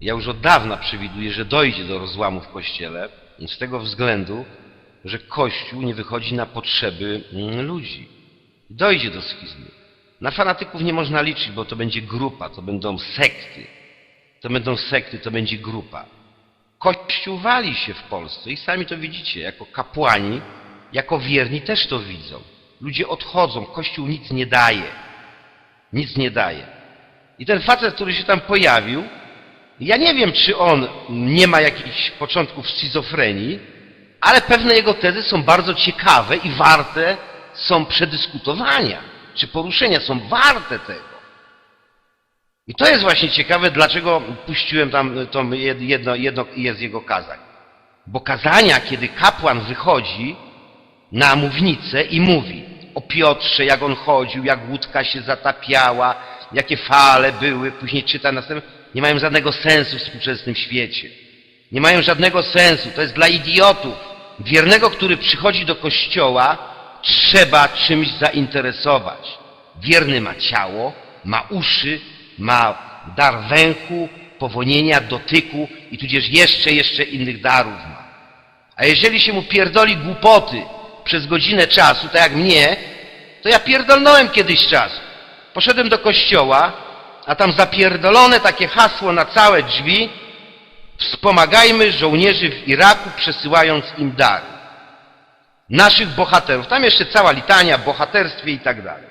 Ja już od dawna przewiduję, że dojdzie do rozłamu w Kościele z tego względu, że Kościół nie wychodzi na potrzeby mm, ludzi. Dojdzie do schizmy. Na fanatyków nie można liczyć, bo to będzie grupa, to będą sekty. To będą sekty, to będzie grupa. Kościół wali się w Polsce i sami to widzicie, jako kapłani, jako wierni też to widzą. Ludzie odchodzą, Kościół nic nie daje. Nic nie daje. I ten facet, który się tam pojawił, ja nie wiem, czy on nie ma jakichś początków schizofrenii, ale pewne jego tezy są bardzo ciekawe i warte są przedyskutowania, czy poruszenia są warte tego. I to jest właśnie ciekawe, dlaczego puściłem tam to jedno, jedno z jego kazań. Bo kazania, kiedy kapłan wychodzi na mównicę i mówi o Piotrze, jak on chodził, jak łódka się zatapiała, jakie fale były, później czyta następne, nie mają żadnego sensu w współczesnym świecie. Nie mają żadnego sensu, to jest dla idiotów. Wiernego, który przychodzi do kościoła, trzeba czymś zainteresować. Wierny ma ciało, ma uszy, ma dar węchu, powonienia, dotyku i tudzież jeszcze, jeszcze innych darów ma. A jeżeli się mu pierdoli głupoty przez godzinę czasu, tak jak mnie, to ja pierdolnąłem kiedyś czas. Poszedłem do kościoła, a tam zapierdolone takie hasło na całe drzwi wspomagajmy żołnierzy w Iraku, przesyłając im dary. Naszych bohaterów. Tam jeszcze cała litania, bohaterstwie i tak dalej.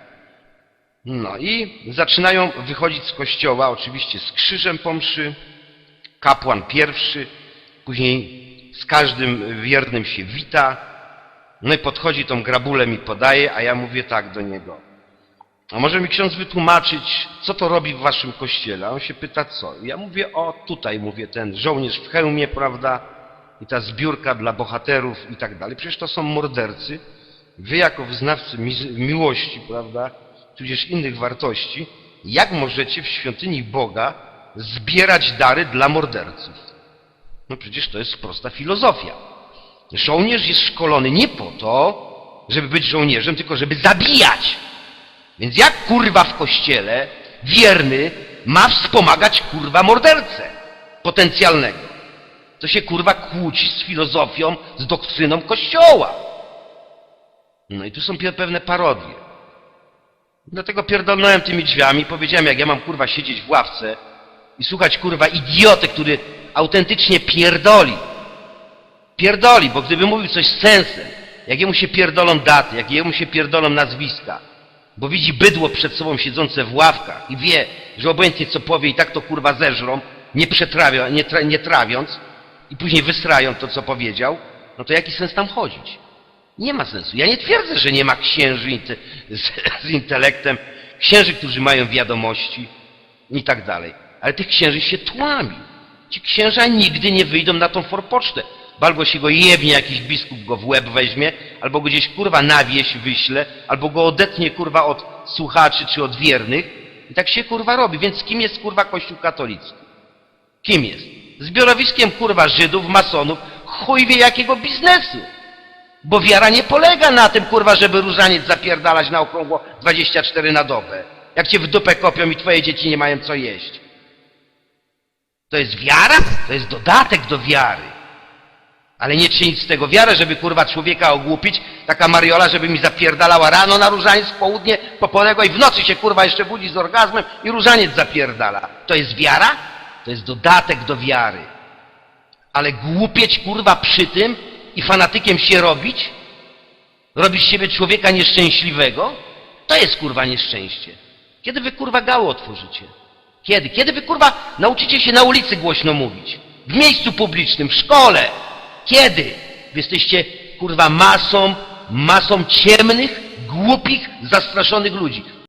No i zaczynają wychodzić z kościoła, oczywiście z krzyżem po mszy, kapłan pierwszy, później z każdym wiernym się wita, no i podchodzi tą grabulę mi podaje, a ja mówię tak do niego. A może mi ksiądz wytłumaczyć, co to robi w waszym kościele? A on się pyta, co? Ja mówię, o tutaj, mówię, ten żołnierz w hełmie, prawda? I ta zbiórka dla bohaterów i tak dalej. Przecież to są mordercy. Wy jako wyznawcy mi- miłości, prawda? Tudzież innych wartości, jak możecie w świątyni Boga zbierać dary dla morderców? No przecież to jest prosta filozofia. Żołnierz jest szkolony nie po to, żeby być żołnierzem, tylko żeby zabijać. Więc jak kurwa w kościele wierny ma wspomagać kurwa mordercę potencjalnego? To się kurwa kłóci z filozofią, z doktryną kościoła. No i tu są pewne parodie. Dlatego pierdolnąłem tymi drzwiami, powiedziałem jak ja mam kurwa siedzieć w ławce i słuchać kurwa idioty, który autentycznie pierdoli. Pierdoli, bo gdyby mówił coś z sensem, jak jemu się pierdolą daty, jak jemu się pierdolą nazwiska, bo widzi bydło przed sobą siedzące w ławkach i wie, że obojętnie co powie i tak to kurwa zeżrą, nie przetrawia, nie, tra, nie trawiąc i później wystrają to, co powiedział, no to jaki sens tam chodzić? Nie ma sensu. Ja nie twierdzę, że nie ma księży z, z intelektem, księży, którzy mają wiadomości i tak dalej. Ale tych księży się tłami. Ci księża nigdy nie wyjdą na tą forpocztę. Bo albo się go jebnie, jakiś biskup go w łeb weźmie, albo go gdzieś kurwa na wieś wyśle, albo go odetnie kurwa od słuchaczy czy od wiernych. I tak się kurwa robi. Więc kim jest kurwa Kościół katolicki? Kim jest? Zbiorowiskiem kurwa Żydów, masonów, chuj wie jakiego biznesu. Bo wiara nie polega na tym, kurwa, żeby różaniec zapierdalać na okrągło 24 na dobę. Jak cię w dupę kopią i twoje dzieci nie mają co jeść. To jest wiara? To jest dodatek do wiary. Ale nie czynić z tego wiarę, żeby kurwa człowieka ogłupić, taka mariola, żeby mi zapierdalała rano na różaniec, w południe, popołego i w nocy się kurwa jeszcze budzi z orgazmem i różaniec zapierdala. To jest wiara? To jest dodatek do wiary. Ale głupieć kurwa przy tym i fanatykiem się robić? Robić siebie człowieka nieszczęśliwego? To jest kurwa nieszczęście. Kiedy wy kurwa gało otworzycie? Kiedy? Kiedy wy kurwa nauczycie się na ulicy głośno mówić? W miejscu publicznym, w szkole? Kiedy? Wy jesteście kurwa masą, masą ciemnych, głupich, zastraszonych ludzi.